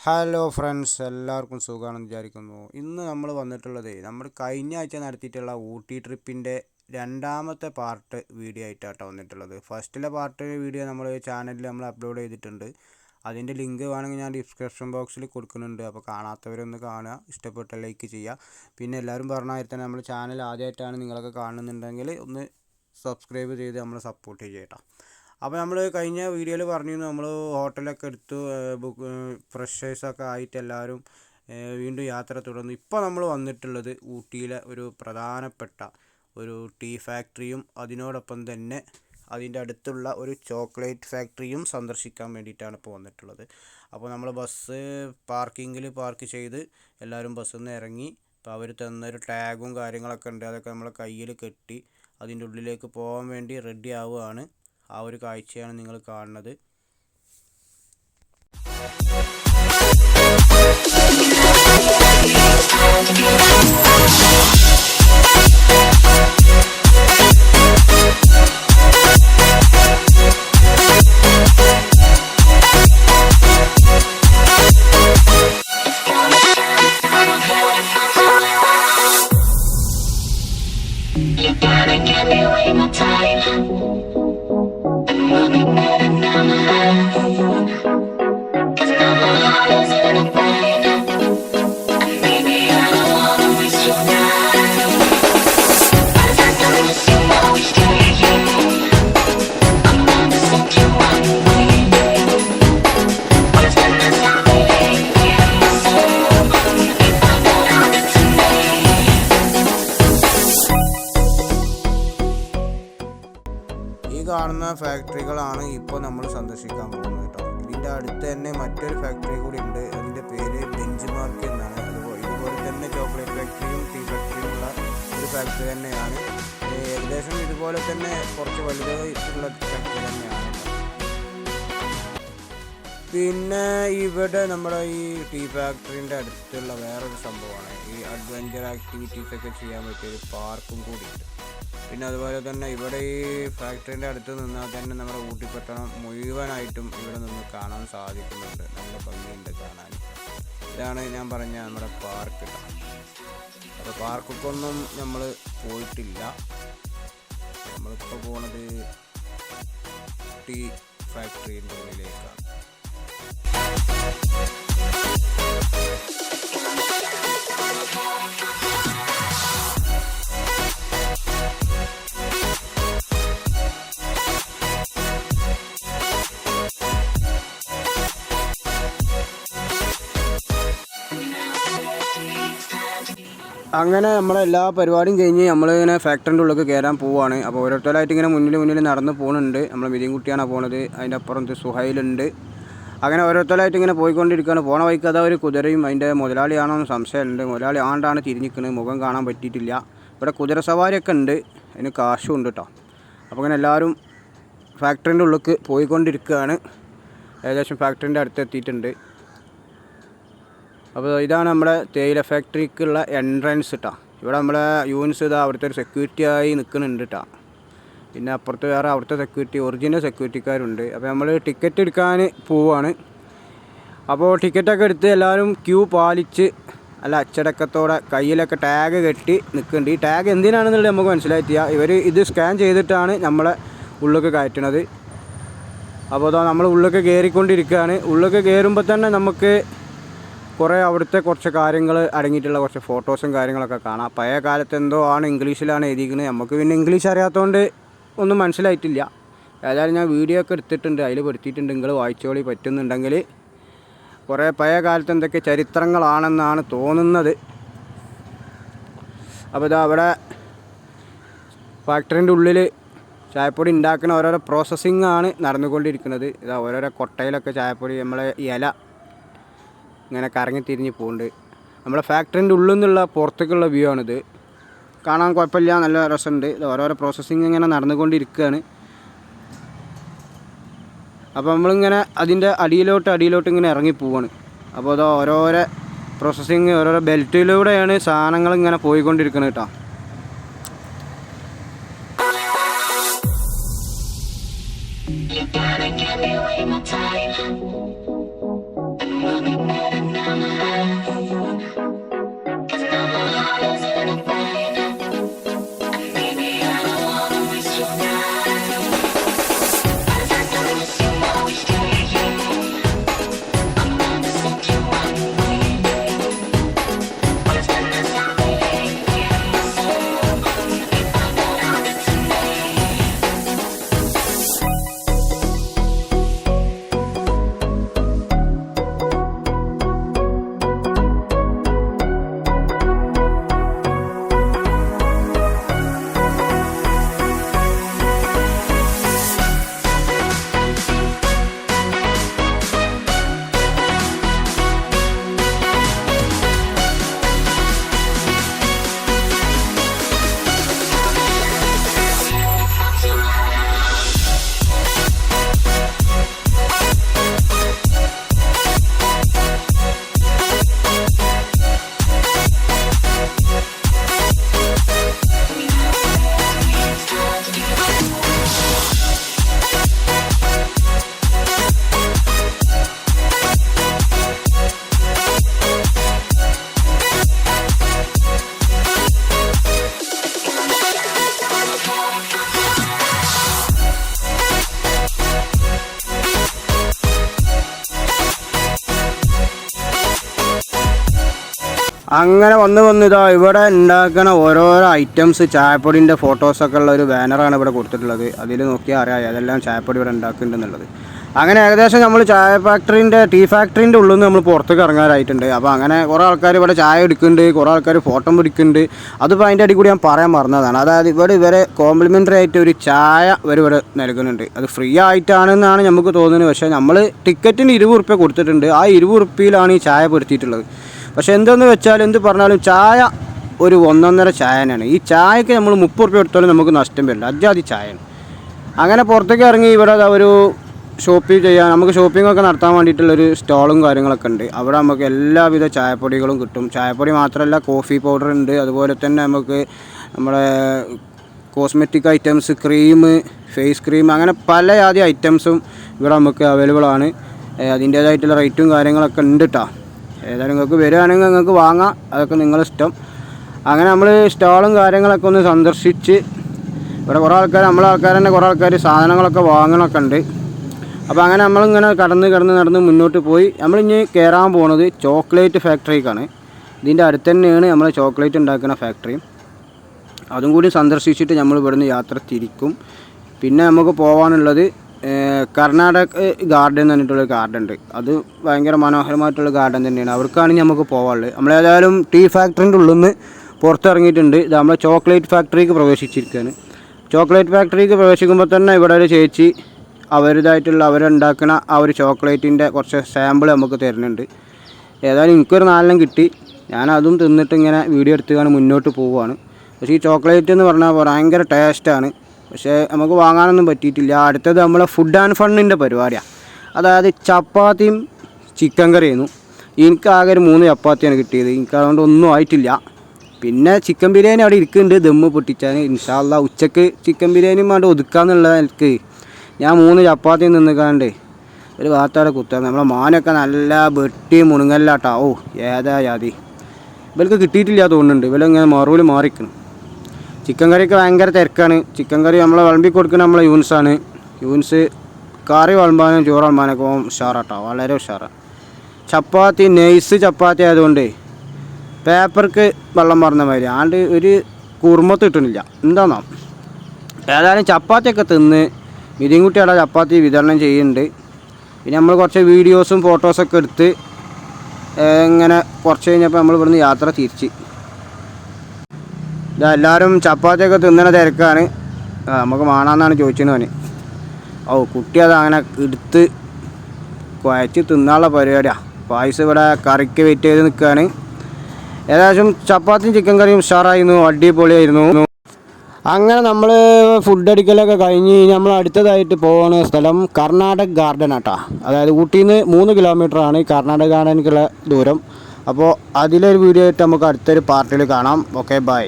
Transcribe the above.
Hello friends എല്ലാവർക്കും സുഖമാണെന്ന് വിചാരിക്കുന്നു. ഇന്ന് നമ്മൾ വന്നിട്ടുള്ളത് നമ്മൾ കഴിഞ്ഞ ആഴ്ച നടത്തിയിട്ടുള്ള ഊട്ടി ട്രിപ്പിന്റെ രണ്ടാമത്തെ പാർട്ട് വീഡിയോ ആയിട്ടാണ് വന്നിട്ടുള്ളത്. ഫസ്റ്റിലെ പാർട്ട് വീഡിയോ നമ്മൾ ചാനലിൽ നമ്മൾ അപ്ലോഡ് ചെയ്തിട്ടുണ്ട്. അതിന്റെ ലിങ്ക് വേണമെങ്കിൽ ഞാൻ ഡിസ്ക്രിപ്ഷൻ ബോക്സിൽ കൊടുക്കുന്നുണ്ട്. അപ്പോൾ കാണാത്തവരൊന്ന് കാണുക ഇഷ്ടപ്പെട്ട ലൈക്ക് ചെയ്യുക. പിന്നെ എല്ലാവരും പറഞ്ഞ തന്നെ നമ്മൾ ചാനൽ ആദ്യമായിട്ടാണ് നിങ്ങളൊക്കെ കാണുന്നുണ്ടെങ്കിൽ ഒന്ന് സബ്സ്ക്രൈബ് ചെയ്ത് നമ്മളെ സപ്പോർട്ട് ചെയ്യട്ടോ അപ്പോൾ നമ്മൾ കഴിഞ്ഞ വീഡിയോയിൽ പറഞ്ഞിരുന്നു നമ്മൾ ഹോട്ടലൊക്കെ എടുത്തു ബുക്ക് ഫ്രഷേഴ്സൊക്കെ ആയിട്ട് എല്ലാവരും വീണ്ടും യാത്ര തുടർന്നു. ഇപ്പോൾ നമ്മൾ വന്നിട്ടുള്ളത് ഊട്ടിയിലെ ഒരു പ്രധാനപ്പെട്ട ഒരു ടീ ഫാക്ടറിയും അതിനോടൊപ്പം തന്നെ അതിന്റെ അടുത്തുള്ള ഒരു ചോക്ലേറ്റ് ഫാക്ടറിയും സന്ദർശിക്കാൻ വേണ്ടിയിട്ടാണ് ഇപ്പോൾ വന്നിട്ടുള്ളത്. അപ്പോൾ നമ്മൾ ബസ് പാർക്കിങ്ങിൽ പാർക്ക് ചെയ്ത് എല്ലാവരും ബസ്സിൽ നിന്ന് ഇറങ്ങി അപ്പോൾ അവർ തന്നൊരു ടാഗും കാര്യങ്ങളൊക്കെ ഉണ്ട്. അതൊക്കെ നമ്മൾ കയ്യിൽ കെട്ടി അതിന്റെ ഉള്ളിലേക്ക് പോകാൻ വേണ്ടി റെഡി ആവുകയാണ്. ആ ഒരു കാഴ്ചയാണ് നിങ്ങൾ കാണുന്നത്. You കാണുന്ന ഫാക്ടറികളാണ് ഇപ്പോൾ നമ്മൾ സന്ദർശിക്കാൻ പോകുന്നത് കേട്ടോ. ഇതിന്റെ അടുത്ത് തന്നെ മറ്റൊരു ഫാക്ടറി കൂടി ഉണ്ട്. അതിന്റെ പേര് ബെഞ്ച് മാർക്ക് എന്നാണ്. അതുപോലെ ഇതുപോലെ തന്നെ ചോക്ലേറ്റ് ഫാക്ടറിയും ടീ ഫാക്ടറിയും ഉള്ള ഒരു ഫാക്ടറി തന്നെയാണ്. ഏകദേശം ഇതുപോലെ തന്നെ കുറച്ച് വലുതായിട്ടുള്ള ഫാക്ടറി തന്നെയാണ്. പിന്നെ ഇവിടെ നമ്മുടെ ഈ ടീ ഫാക്ടറിന്റെ അടുത്തുള്ള വേറൊരു സംഭവമാണ്. ഈ അഡ്വഞ്ചർ ആക്ടിവിറ്റീസ് ഒക്കെ ചെയ്യാൻ പറ്റിയ ഒരു പാർക്കും കൂടിയുണ്ട്. പിന്നെ അതുപോലെ തന്നെ ഇവിടെ ഈ ഫാക്ടറിന്റെ അടുത്ത് നിന്നാൽ തന്നെ നമ്മുടെ ഊട്ടിപ്പട്ടണം മുഴുവനായിട്ടും ഇവിടെ നിന്ന് കാണാൻ സാധിക്കുന്നുണ്ട്. നല്ല ഭംഗിയുണ്ട് കാണാൻ. ഇതാണ് ഞാൻ പറഞ്ഞ നമ്മുടെ പാർക്ക് അപ്പോൾ പാർക്കൊന്നും നമ്മൾ പോയിട്ടില്ല. നമ്മളിപ്പോൾ പോണത് ടീ ഫാക്ടറിന്റെ ഉള്ളിലേക്കാണ്. അങ്ങനെ നമ്മളെ എല്ലാ പരിപാടിയും കഴിഞ്ഞ് നമ്മളിങ്ങനെ ഫാക്ടറിന്റെ ഉള്ളിലേക്ക് കയറാൻ പോവാണ്. അപ്പോൾ ഓരോരുത്തരായിട്ട് ഇങ്ങനെ മുന്നിൽ മുന്നിൽ നടന്ന് പോകുന്നുണ്ട് നമ്മൾ മിതിയും പോണത്. അതിന്റെ അപ്പുറത്ത് സുഹൈലുണ്ട്. അങ്ങനെ ഓരോരുത്തരായിട്ട് ഇങ്ങനെ പോയിക്കൊണ്ടിരിക്കുകയാണ്. പോണ വഴിക്ക് അതാ ഒരു കുതിരയും അതിന്റെ മുതലാളിയാണോ എന്ന് സംശയമുണ്ട്. മുതലാളി ആണ്ടാണ് തിരിഞ്ഞിരിക്കുന്നത്. മുഖം കാണാൻ പറ്റിയിട്ടില്ല. ഇവിടെ കുതിര സവാരിയൊക്കെ ഉണ്ട്. അതിന് കാശും ഉണ്ട് കേട്ടോ അപ്പോൾ അങ്ങനെ എല്ലാവരും ഫാക്ടറിന്റെ ഉള്ളിലേക്ക് പോയിക്കൊണ്ടിരിക്കുകയാണ്. ഏകദേശം ഫാക്ടറിന്റെ അടുത്ത് എത്തിയിട്ടുണ്ട്. അപ്പോൾ ഇതാണ് നമ്മുടെ തേയില ഫാക്ടറിക്കുള്ള എൻട്രൻസ് കേട്ടോ ഇവിടെ നമ്മളെ യൂണിസ് ഇതാ അവിടുത്തെ ഒരു സെക്യൂരിറ്റി ആയി നിൽക്കുന്നുണ്ട് കേട്ടോ പിന്നെ അപ്പുറത്ത് വേറെ അവിടുത്തെ സെക്യൂരിറ്റി ഒറിജിനൽ സെക്യൂരിറ്റിക്കാരുണ്ട് അപ്പോൾ നമ്മൾ ടിക്കറ്റ് എടുക്കാൻ പോവുകയാണ് അപ്പോൾ ടിക്കറ്റൊക്കെ എടുത്ത് എല്ലാവരും ക്യൂ പാലിച്ച് അല്ല അച്ചടക്കത്തോടെ കയ്യിലൊക്കെ ടാഗ് കെട്ടി നിൽക്കുന്നുണ്ട് ഈ ടാഗ് എന്തിനാണെന്നുള്ളത് നമുക്ക് മനസ്സിലായിട്ടില്ല. ഇവർ ഇത് സ്കാൻ ചെയ്തിട്ടാണ് നമ്മളെ ഉള്ളിലേക്ക് കയറ്റണത്. അപ്പോൾ അതാ നമ്മൾ ഉള്ളിലേക്ക് കയറിക്കൊണ്ടിരിക്കുകയാണ് ഉള്ളിലേക്ക് കയറുമ്പോൾ തന്നെ നമുക്ക് കുറേ അവിടുത്തെ കുറച്ച് കാര്യങ്ങൾ അടങ്ങിയിട്ടുള്ള കുറച്ച് ഫോട്ടോസും കാര്യങ്ങളൊക്കെ കാണാം. പഴയ കാലത്ത് എന്തോ ആണ് ഇംഗ്ലീഷിലാണ് എഴുതിയിരിക്കുന്നത്. നമുക്ക് പിന്നെ ഇംഗ്ലീഷ് അറിയാത്തതുകൊണ്ട് ഒന്നും മനസ്സിലായിട്ടില്ല. ഏതായാലും ഞാൻ വീഡിയോ ഒക്കെ എടുത്തിട്ടുണ്ട്. അതിൽ പെടുത്തിയിട്ടുണ്ട്. നിങ്ങൾ വായിച്ചോളി. പറ്റുന്നുണ്ടെങ്കിൽ കുറേ പഴയ കാലത്ത് എന്തൊക്കെ ചരിത്രങ്ങളാണെന്നാണ് തോന്നുന്നത്. അപ്പോൾ ഇതാ അവിടെ ഫാക്ടറിന്റെ ഉള്ളിൽ ചായപ്പൊടി ഉണ്ടാക്കുന്ന ഓരോരോ പ്രോസസ്സിംഗ് ആണ് നടന്നുകൊണ്ടിരിക്കുന്നത്. ഇതാ ഓരോരോ കൊട്ടയിലൊക്കെ ചായപ്പൊടി നമ്മളെ ഇല ഇങ്ങനെ കറങ്ങി തിരിഞ്ഞ് പോകുന്നുണ്ട് നമ്മളെ ഫാക്ടറിന്റെ ഉള്ളിൽ നിന്നുള്ള പുറത്തേക്കുള്ള വ്യൂ ആണിത്. കാണാൻ കുഴപ്പമില്ല നല്ല രസമുണ്ട്. ഇത് ഓരോരോ പ്രോസസ്സിങ് ഇങ്ങനെ നടന്നുകൊണ്ടിരിക്കുകയാണ്. അപ്പോൾ നമ്മളിങ്ങനെ അതിന്റെ അടിയിലോട്ട് അടിയിലോട്ട് ഇങ്ങനെ ഇറങ്ങി പോവാണ്. അപ്പോൾ അത് ഓരോരോ പ്രോസസ്സിങ് ഓരോരോ ബെൽറ്റിലൂടെയാണ് സാധനങ്ങൾ ഇങ്ങനെ പോയിക്കൊണ്ടിരിക്കുന്നത് കേട്ടോ. You അങ്ങനെ വന്ന് വന്ന് ഇതാ ഇവിടെ ഉണ്ടാക്കുന്ന ഓരോരോ ഐറ്റംസ് ചായപ്പൊടിന്റെ ഫോട്ടോസൊക്കെ ഉള്ള ഒരു ബാനറാണ് ഇവിടെ കൊടുത്തിട്ടുള്ളത്. അതിൽ നോക്കിയാൽ അറിയാം ഏതെല്ലാം ചായപ്പൊടി ഇവിടെ ഉണ്ടാക്കുന്നുണ്ടെന്നുള്ളത്. അങ്ങനെ ഏകദേശം നമ്മൾ ചായ ഫാക്ടറിന്റെ ടീ ഫാക്ടറിന്റെ ഉള്ളിൽ നിന്ന് നമ്മൾ പുറത്തേക്ക് ഇറങ്ങാനായിട്ടുണ്ട് അപ്പോൾ അങ്ങനെ കുറേ ആൾക്കാർ ഇവിടെ ചായ എടുക്കുന്നുണ്ട് കുറേ ആൾക്കാർ ഫോട്ടോ പിടിക്കുന്നുണ്ട്. അതിപ്പോൾ അതിന്റെ അടി കൂടി ഞാൻ പറയാൻ മറന്നതാണ്. അതായത് ഇവിടെ ഇവരെ കോംപ്ലിമെന്ററി ആയിട്ട് ഒരു ചായ ഇവർ ഇവിടെ നൽകുന്നുണ്ട്. അത് ഫ്രീ ആയിട്ടാണെന്നാണ് നമുക്ക് തോന്നുന്നത്. പക്ഷേ നമ്മൾ ടിക്കറ്റിന് ഇരുപത് റുപ്യ കൊടുത്തിട്ടുണ്ട്. ആ ഇരുപത് റുപ്യയിലാണ് ഈ ചായ പെടുത്തിയിട്ടുള്ളത് പക്ഷെ എന്തെന്ന് വെച്ചാൽ എന്ത് പറഞ്ഞാലും ചായ ഒരു ഒന്നൊന്നര ചായനാണ്. ഈ ചായക്ക് നമ്മൾ മുപ്പത് റുപ്യ കൊടുത്താലും നമുക്ക് നഷ്ടം വരില്ല. അജാതി ചായയാണ്. അങ്ങനെ പുറത്തേക്ക് ഇറങ്ങി ഇവിടെ ഒരു ഷോപ്പിംഗ് ചെയ്യാൻ നമുക്ക് ഷോപ്പിംഗ് ഒക്കെ നടത്താൻ വേണ്ടിയിട്ടുള്ളൊരു സ്റ്റോളും കാര്യങ്ങളൊക്കെ ഉണ്ട്. അവിടെ നമുക്ക് എല്ലാവിധ ചായപ്പൊടികളും കിട്ടും. ചായപ്പൊടി മാത്രമല്ല കോഫി പൗഡർ ഉണ്ട്. അതുപോലെ തന്നെ നമുക്ക് നമ്മുടെ cosmetic items cream face cream അങ്ങനെ പല ജാതി ഐറ്റംസും ഇവിടെ നമുക്ക് അവൈലബിൾ ആണ്. അതിന്റേതായിട്ടുള്ള റേറ്റും കാര്യങ്ങളൊക്കെ ഉണ്ട് കേട്ടോ ഏതായാലും നിങ്ങൾക്ക് വരികയാണെങ്കിൽ നിങ്ങൾക്ക് വാങ്ങാം. അതൊക്കെ നിങ്ങളുടെ ഇഷ്ടം. അങ്ങനെ നമ്മൾ സ്റ്റാളും കാര്യങ്ങളൊക്കെ ഒന്ന് സന്ദർശിച്ച് ഇവിടെ കുറേ ആൾക്കാർ നമ്മളെ ആൾക്കാർ തന്നെ കുറേ ആൾക്കാർ സാധനങ്ങളൊക്കെ വാങ്ങണമൊക്കെ ഉണ്ട്. അപ്പോൾ അങ്ങനെ നമ്മളിങ്ങനെ കടന്ന് കടന്ന് നടന്ന് മുന്നോട്ട് പോയി. നമ്മളിനി കയറാൻ പോണത് ചോക്ലേറ്റ് ഫാക്ടറിക്കാണ്. ഇതിന്റെ അടുത്ത് തന്നെയാണ് നമ്മൾ ചോക്ലേറ്റ് ഉണ്ടാക്കുന്ന ഫാക്ടറി. അതും കൂടി സന്ദർശിച്ചിട്ട് നമ്മൾ ഇവിടുന്ന് യാത്ര തിരിക്കും. പിന്നെ നമുക്ക് പോകാനുള്ളത് കർണാടക ഗാർഡൻ എന്ന് പറഞ്ഞിട്ടുള്ളൊരു ഗാർഡൻ ഉണ്ട്. അത് ഭയങ്കര മനോഹരമായിട്ടുള്ള ഗാർഡൻ തന്നെയാണ്. അവർക്കാണ് നമുക്ക് പോകാനുള്ളത് നമ്മളേതായാലും ടീ ഫാക്ടറിന്റെ ഉള്ളിൽ നിന്ന് പുറത്തിറങ്ങിയിട്ടുണ്ട്. ഇത് നമ്മളെ ചോക്ലേറ്റ് ഫാക്ടറിക്ക് പ്രവേശിച്ചിരിക്കുകയാണ്. ചോക്ലേറ്റ് ഫാക്ടറിക്ക് പ്രവേശിക്കുമ്പോൾ തന്നെ ഇവിടെ ഒരു ചേച്ചി അവരുടേതായിട്ടുള്ള അവരുണ്ടാക്കുന്ന ആ ഒരു ചോക്ലേറ്റിന്റെ കുറച്ച് സാമ്പിൾ നമുക്ക് തരുന്നുണ്ട്. ഏതായാലും എനിക്കൊരു നാലെണ്ണം കിട്ടി. ഞാൻ അതും തിന്നിട്ട് ഇങ്ങനെ വീഡിയോ എടുത്തുകൊണ്ട് മുന്നോട്ട് പോവുകയാണ് പക്ഷേ ഈ ചോക്ലേറ്റ് എന്ന് പറഞ്ഞാൽ ഭയങ്കര ടേസ്റ്റാണ് പക്ഷേ നമുക്ക് വാങ്ങാനൊന്നും പറ്റിയിട്ടില്ല. അടുത്തത് നമ്മളെ ഫുഡ് ആൻഡ് ഫണ്ണിന്റെ പരിപാടിയാണ് അതായത് ചപ്പാത്തിയും ചിക്കൻ കറിയായിരുന്നു. എനിക്ക് ആകെ ഒരു മൂന്ന് ചപ്പാത്തിയാണ് കിട്ടിയത്. എനിക്ക് അതുകൊണ്ട് ഒന്നും ആയിട്ടില്ല. പിന്നെ ചിക്കൻ ബിരിയാണി അവിടെ ഇരിക്കുന്നുണ്ട്. ദമ്മ് പൊട്ടിച്ചാൽ ഇൻഷാല്ല ഉച്ചയ്ക്ക് ചിക്കൻ ബിരിയാണി വേണ്ട ഒതുക്കാന്നുള്ള എനിക്ക് ഞാൻ മൂന്ന് ചപ്പാത്തി നിന്നുകാണ്ട് ഒരു ഭാഗത്തോടെ കുത്താൻ. നമ്മളെ മാനൊക്കെ നല്ല വെട്ടി മുണുങ്ങല്ലാട്ടാ. ഓ ഏതാ ജാതി. ഇവർക്ക് കിട്ടിയിട്ടില്ല തോന്നുന്നുണ്ട്. ഇവരിങ്ങനെ മറുപടി മാറിക്കണം ചിക്കൻ കറിയൊക്കെ ഭയങ്കര തിരക്കാണ്. ചിക്കൻ കറി നമ്മളെ വിളമ്പി കൊടുക്കുന്ന നമ്മളെ യൂൻസാണ് യൂൻസ് കറി വിളമ്പാനും ചോറ് വിളമ്പാനൊക്കെ ഓൻ ഉഷാറാട്ടോ. വളരെ ഉഷാറാണ് ചപ്പാത്തി നെയ്സ് ചപ്പാത്തി ആയതുകൊണ്ട് പേപ്പർക്ക് വെള്ളം പറഞ്ഞ മാതിരി. ആണ്ട് ഒരു കുറുമത്ത് കിട്ടണില്ല. എന്താണോ ഏതായാലും ചപ്പാത്തിയൊക്കെ തിന്ന് മിതിയും കുട്ടിയുടെ ചപ്പാത്തി വിതരണം ചെയ്യുന്നുണ്ട്. പിന്നെ നമ്മൾ കുറച്ച് വീഡിയോസും ഫോട്ടോസൊക്കെ എടുത്ത് ഇങ്ങനെ കുറച്ച് കഴിഞ്ഞപ്പോൾ നമ്മൾ ഇവിടുന്ന് യാത്ര തിരിച്ച്. ഇതാ എല്ലാവരും ചപ്പാത്തിയൊക്കെ തിന്നണ തിരക്കാണ്. നമുക്ക് വേണമെന്നാണ് ചോദിച്ചത് അവന്. ഓ കുട്ടി അത് അങ്ങനെ എടുത്ത് കുഴച്ച് തിന്നാനുള്ള പരിപാടിയാണ് പായസം ഇവിടെ കറിക്ക് വെയിറ്റ് ചെയ്ത് നിൽക്കുകയാണ് ഏകദേശം ചപ്പാത്തിയും ചിക്കൻ കറിയും ഉഷാറായിരുന്നു അടിപൊളിയായിരുന്നു. അങ്ങനെ നമ്മൾ ഫുഡ് അടിക്കലൊക്കെ കഴിഞ്ഞ് നമ്മൾ അടുത്തതായിട്ട് പോകുന്ന സ്ഥലം കർണാടക ഗാർഡൻ ആട്ടാ. അതായത് ഊട്ടിയിൽ നിന്ന് മൂന്ന് കിലോമീറ്റർ ആണ് കർണാടക ഗാർഡനിലേക്കുള്ള ദൂരം. അപ്പോൾ അതിലൊരു വീഡിയോ ആയിട്ട് നമുക്ക് അടുത്തൊരു പാർട്ടിയിൽ കാണാം. Okay bye